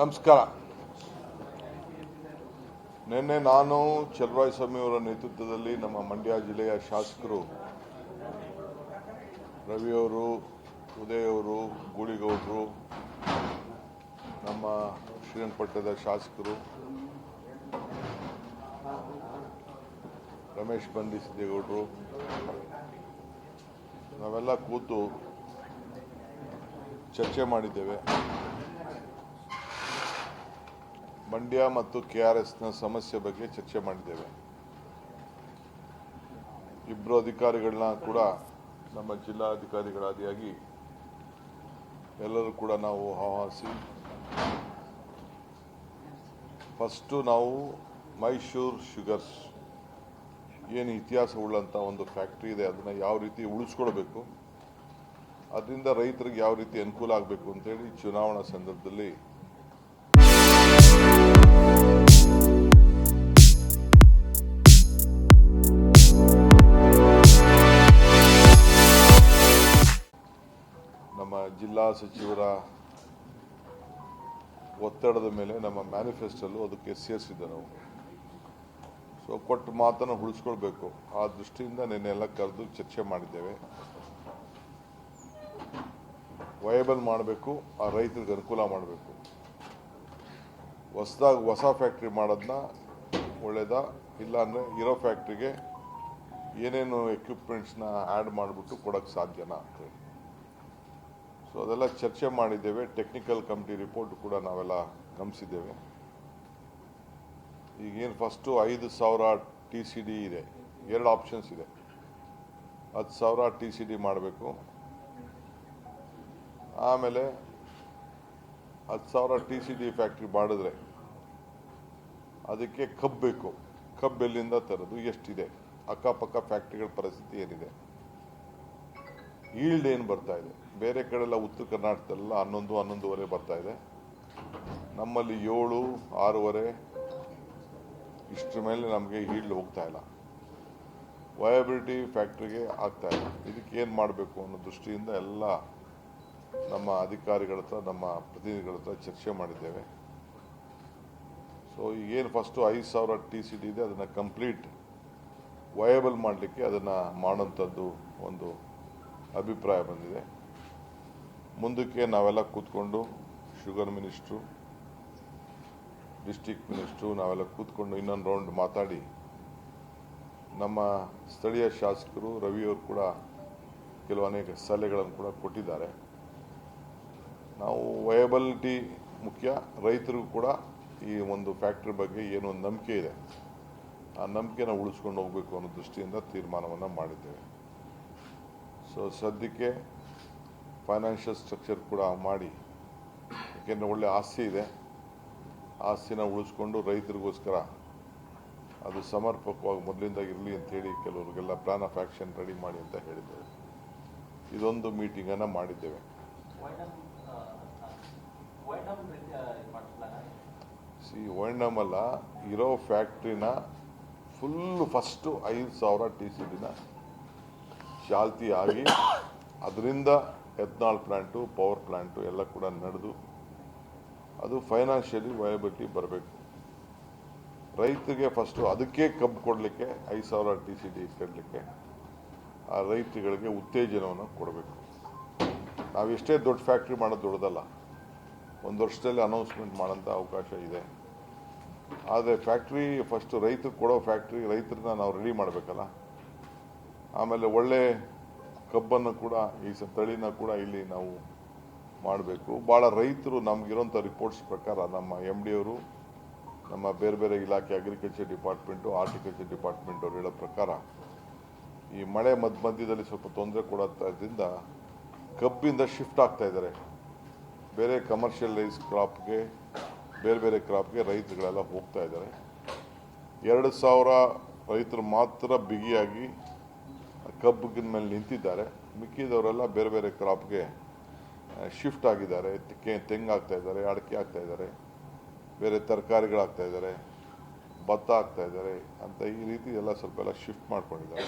ನಮಸ್ಕಾರ. ನಿನ್ನೆ ನಾನು ಸ್ವಾಮಿ ಅವರ ನೇತೃತ್ವದಲ್ಲಿ ನಮ್ಮ ಮಂಡ್ಯ ಜಿಲ್ಲೆಯ ಶಾಸಕರು ರವಿಯವರು ಉದಯ್ ಅವರು, ಗೂಳಿಗೌಡರು, ನಮ್ಮ ಶ್ರೀರಂಗಪಟ್ಟಣದ ಶಾಸಕರು, ರಮೇಶ್ ಬಂಡಿ ಸಿದ್ದೇಗೌಡರು, ನಾವೆಲ್ಲ ಕೂತು ಚರ್ಚೆ ಮಾಡಿದ್ದೇವೆ. ಮಂಡ್ಯ ಮತ್ತು ಕೆ ಆರ್ ಎಸ್ನ ಸಮಸ್ಯೆ ಬಗ್ಗೆ ಚರ್ಚೆ ಮಾಡಿದ್ದೇವೆ. ಇಬ್ಬರು ಅಧಿಕಾರಿಗಳನ್ನ ಕೂಡ ನಮ್ಮ ಜಿಲ್ಲಾಧಿಕಾರಿಗಳಾದಿಯಾಗಿ ಎಲ್ಲರೂ ಕೂಡ ನಾವು ಆಹ್ವಾನಿಸಿ, ಫಸ್ಟು ನಾವು ಮೈಸೂರು ಶುಗರ್ಸ್ ಏನು ಇತಿಹಾಸ ಉಳ್ಳಂಥ ಒಂದು ಫ್ಯಾಕ್ಟ್ರಿ ಇದೆ, ಅದನ್ನು ಯಾವ ರೀತಿ ಉಳಿಸ್ಕೊಳ್ಬೇಕು, ಅದರಿಂದ ರೈತರಿಗೆ ಯಾವ ರೀತಿ ಅನುಕೂಲ ಆಗಬೇಕು ಅಂತೇಳಿ ಚುನಾವಣಾ ಸಂದರ್ಭದಲ್ಲಿ ಸಚಿವರ ಒತ್ತಡದ ಮೇಲೆ ನಮ್ಮ ಮ್ಯಾನಿಫೆಸ್ಟೋಲ್ಲೂ ಅದಕ್ಕೆ ಸೇರಿಸಿದ್ದೆ ನಾವು. ಸೊ ಕೊಟ್ಟು ಮಾತನ್ನು ಉಳಿಸ್ಕೊಳ್ಬೇಕು. ಆ ದೃಷ್ಟಿಯಿಂದ ನಿನ್ನೆಲ್ಲ ಕರೆದು ಚರ್ಚೆ ಮಾಡಿದ್ದೇವೆ. ವಯಬಲ್ ಮಾಡಬೇಕು, ಆ ರೈತರಿಗೆ ಅನುಕೂಲ ಮಾಡಬೇಕು. ಹೊಸದಾಗಿ ಹೊಸ ಫ್ಯಾಕ್ಟ್ರಿ ಮಾಡೋದನ್ನ ಒಳ್ಳೇದಾ? ಇಲ್ಲಾಂದರೆ ಇರೋ ಫ್ಯಾಕ್ಟ್ರಿಗೆ ಏನೇನು ಎಕ್ವಿಪ್ಮೆಂಟ್ಸ್ನ ಆ್ಯಡ್ ಮಾಡಿಬಿಟ್ಟು ಕೊಡೋಕ್ಕೆ ಸಾಧ್ಯನಾ ಅಂತೇಳಿ ಸೊ ಅದೆಲ್ಲ ಚರ್ಚೆ ಮಾಡಿದ್ದೇವೆ. ಟೆಕ್ನಿಕಲ್ ಕಮಿಟಿ ರಿಪೋರ್ಟ್ ಕೂಡ ನಾವೆಲ್ಲ ಗಮನಿಸಿದ್ದೇವೆ. ಈಗೇನು ಫಸ್ಟು ಐದು ಸಾವಿರ ಟಿ ಸಿ ಡಿ ಇದೆ. ಎರಡು ಆಪ್ಷನ್ಸ್ ಇದೆ. ಹತ್ತು ಸಾವಿರ ಟಿ ಸಿ ಡಿ ಮಾಡಬೇಕು. ಆಮೇಲೆ ಹತ್ತು ಸಾವಿರ ಟಿ ಸಿ ಡಿ ಫ್ಯಾಕ್ಟ್ರಿ ಮಾಡಿದ್ರೆ ಅದಕ್ಕೆ ಕಬ್ಬು ಬೇಕು. ಕಬ್ಬು ಎಲ್ಲಿಂದ ತರೋದು? ಎಷ್ಟಿದೆ? ಅಕ್ಕಪಕ್ಕ ಫ್ಯಾಕ್ಟ್ರಿಗಳ ಪರಿಸ್ಥಿತಿ ಏನಿದೆ? ಈಲ್ಡ್ ಏನು ಬರ್ತಾ ಇದೆ? ಬೇರೆ ಕಡೆಲ್ಲ ಉತ್ತರ ಕರ್ನಾಟಕದಲ್ಲ ಹನ್ನೊಂದು, ಹನ್ನೊಂದುವರೆ ಬರ್ತಾ ಇದೆ. ನಮ್ಮಲ್ಲಿ ಏಳು, ಆರೂವರೆ, ಇಷ್ಟರ ಮೇಲೆ ನಮಗೆ ಈಲ್ಡ್ ಹೋಗ್ತಾ ಇಲ್ಲ. ವಯಬಿಲಿಟಿ ಫ್ಯಾಕ್ಟ್ರಿಗೆ ಆಗ್ತಾ ಇಲ್ಲ. ಇದಕ್ಕೆ ಏನು ಮಾಡಬೇಕು ಅನ್ನೋ ದೃಷ್ಟಿಯಿಂದ ಎಲ್ಲ ನಮ್ಮ ಅಧಿಕಾರಿಗಳ ಹತ್ರ, ನಮ್ಮ ಪ್ರತಿನಿಧಿಗಳ ಹತ್ರ ಚರ್ಚೆ ಮಾಡಿದ್ದೇವೆ. ಸೊ ಈಗೇನು ಫಸ್ಟು ಐದು ಸಾವಿರ ಟಿ ಸಿ ಡಿ ಇದೆ, ಅದನ್ನು ಕಂಪ್ಲೀಟ್ ವಯಬಲ್ ಮಾಡಲಿಕ್ಕೆ ಅದನ್ನು ಮಾಡೋಂಥದ್ದು ಒಂದು ಅಭಿಪ್ರಾಯ ಬಂದಿದೆ. ಮುಂದಕ್ಕೆ ನಾವೆಲ್ಲ ಕೂತ್ಕೊಂಡು ಶುಗರ್ ಮಿನಿಸ್ಟ್ರು ಡಿಸ್ಟಿಕ್ ಮಿನಿಸ್ಟ್ರು ನಾವೆಲ್ಲ ಕೂತ್ಕೊಂಡು ಇನ್ನೊಂದು ರೌಂಡ್ ಮಾತಾಡಿ ನಮ್ಮ ಸ್ಥಳೀಯ ಶಾಸಕರು, ರವಿಯವರು ಕೂಡ ಕೆಲವು ಅನೇಕ ಸಲಹೆಗಳನ್ನು ಕೂಡ ಕೊಟ್ಟಿದ್ದಾರೆ. ನಾವು ವಯಬಲಿಟಿ ಮುಖ್ಯ. ರೈತರಿಗೂ ಕೂಡ ಈ ಒಂದು ಫ್ಯಾಕ್ಟ್ರಿ ಬಗ್ಗೆ ಏನೋ ಒಂದು ನಂಬಿಕೆ ಇದೆ. ಆ ನಂಬಿಕೆನ ಉಳಿಸ್ಕೊಂಡು ಹೋಗಬೇಕು ಅನ್ನೋ ದೃಷ್ಟಿಯಿಂದ ತೀರ್ಮಾನವನ್ನು ಮಾಡಿದ್ದೇವೆ. ಸೊ ಸದ್ಯಕ್ಕೆ ಫೈನಾನ್ಷಿಯಲ್ ಸ್ಟ್ರಕ್ಚರ್ ಕೂಡ ಮಾಡಿ, ಯಾಕೆಂದರೆ ಒಳ್ಳೆ ಆಸ್ತಿ ಇದೆ. ಆಸ್ತಿನ ಉಳಿಸ್ಕೊಂಡು ರೈತರಿಗೋಸ್ಕರ ಅದು ಸಮರ್ಪಕವಾಗಿ ಮೊದಲಿಂದ ಇರಲಿ ಅಂತೇಳಿ ಕೆಲವರಿಗೆಲ್ಲ ಪ್ಲಾನ್ ಆಫ್ ಆ್ಯಕ್ಷನ್ ರೆಡಿ ಮಾಡಿ ಅಂತ ಹೇಳಿದ್ದೇವೆ ಇದೊಂದು ಮೀಟಿಂಗನ್ನು ಮಾಡಿದ್ದೇವೆ. ಸಿ ಅಲ್ಲ, ಇರೋ ಫ್ಯಾಕ್ಟ್ರಿನ ಫುಲ್ ಫಸ್ಟು ಐದು ಸಾವಿರ ಟಿ ಸಿ ಡಿನ ಚಾಲ್ತಿ ಆಗಿ ಅದರಿಂದ ಎಥನಾಲ್ ಪ್ಲ್ಯಾಂಟು ಪವರ್ ಪ್ಲ್ಯಾಂಟು ಎಲ್ಲ ಕೂಡ ನಡೆದು ಅದು ಫೈನಾನ್ಷಿಯಲಿ ವಯಬಿಲಿಟಿ ಬರಬೇಕು. ರೈತರಿಗೆ ಫಸ್ಟು ಅದಕ್ಕೆ ಕಬ್ಬು ಕೊಡಲಿಕ್ಕೆ, ಐದು ಸಾವಿರ ಟಿ ಸಿ ಡಿ ಕಟ್ಟಲಿಕ್ಕೆ ಆ ರೈತರುಗಳಿಗೆ ಉತ್ತೇಜನವನ್ನು ಕೊಡಬೇಕು. ನಾವು ಎಷ್ಟೇ ದೊಡ್ಡ ಫ್ಯಾಕ್ಟ್ರಿ ಮಾಡೋದು ದೊಡ್ಡದಲ್ಲ, ಒಂದು ವರ್ಷದಲ್ಲಿ ಅನೌನ್ಸ್ಮೆಂಟ್ ಮಾಡೋಂಥ ಅವಕಾಶ ಇದೆ. ಆದರೆ ಫ್ಯಾಕ್ಟ್ರಿ ಫಸ್ಟು ರೈತರು ಕೊಡೋ ಫ್ಯಾಕ್ಟ್ರಿ ರೈತರನ್ನ ನಾವು ರೆಡಿ ಮಾಡಬೇಕಲ್ಲ. ಆಮೇಲೆ ಒಳ್ಳೆ ಕಬ್ಬನ್ನು ಕೂಡ, ಈ ಸ ತಳಿನ ಕೂಡ ಇಲ್ಲಿ ನಾವು ಮಾಡಬೇಕು. ಭಾಳ ರೈತರು ನಮಗಿರೋಂಥ ರಿಪೋರ್ಟ್ಸ್ ಪ್ರಕಾರ ನಮ್ಮ ಎಂ ಡಿ ಅವರು, ನಮ್ಮ ಬೇರೆ ಬೇರೆ ಇಲಾಖೆ ಅಗ್ರಿಕಲ್ಚರ್ ಡಿಪಾರ್ಟ್ಮೆಂಟು ಆರ್ಟಿಕಲ್ಚರ್ ಡಿಪಾರ್ಟ್ಮೆಂಟ್ ಅವರು ಹೇಳೋ ಪ್ರಕಾರ ಈ ಮಳೆ ಮಧ್ಯ ಮಧ್ಯದಲ್ಲಿ ಸ್ವಲ್ಪ ತೊಂದರೆ ಕೊಡೋದ್ರಿಂದ ಕಬ್ಬಿಂದ ಶಿಫ್ಟ್ ಆಗ್ತಾ ಇದ್ದಾರೆ ಬೇರೆ ಕಮರ್ಷಿಯಲೈಸ್ ಕ್ರಾಪ್ಗೆ ಬೇರೆ ಬೇರೆ ಕ್ರಾಪ್ಗೆ ರೈತರುಗಳೆಲ್ಲ ಹೋಗ್ತಾ ಇದ್ದಾರೆ ಎರಡು ಸಾವಿರ ರೈತರು ಮಾತ್ರ ಬಿಗಿಯಾಗಿ ಕಬ್ಬಿನ ಮೇಲೆ ನಿಂತಿದ್ದಾರೆ. ಮಿಕ್ಕಿದವರೆಲ್ಲ ಬೇರೆ ಬೇರೆ ಕ್ರಾಪ್ಗೆ ಶಿಫ್ಟ್ ಆಗಿದ್ದಾರೆ. ತೆಂಗೆ ಆಗ್ತಾ ಇದ್ದಾರೆ, ಅಡಿಕೆ ಆಗ್ತಾ ಇದ್ದಾರೆ, ಬೇರೆ ತರಕಾರಿಗಳಾಗ್ತಾ ಇದ್ದಾರೆ, ಭತ್ತ ಆಗ್ತಾ ಇದ್ದಾರೆ ಅಂತ ಈ ರೀತಿ ಎಲ್ಲ ಸ್ವಲ್ಪ ಎಲ್ಲ ಶಿಫ್ಟ್ ಮಾಡ್ಕೊಂಡಿದ್ದಾರೆ.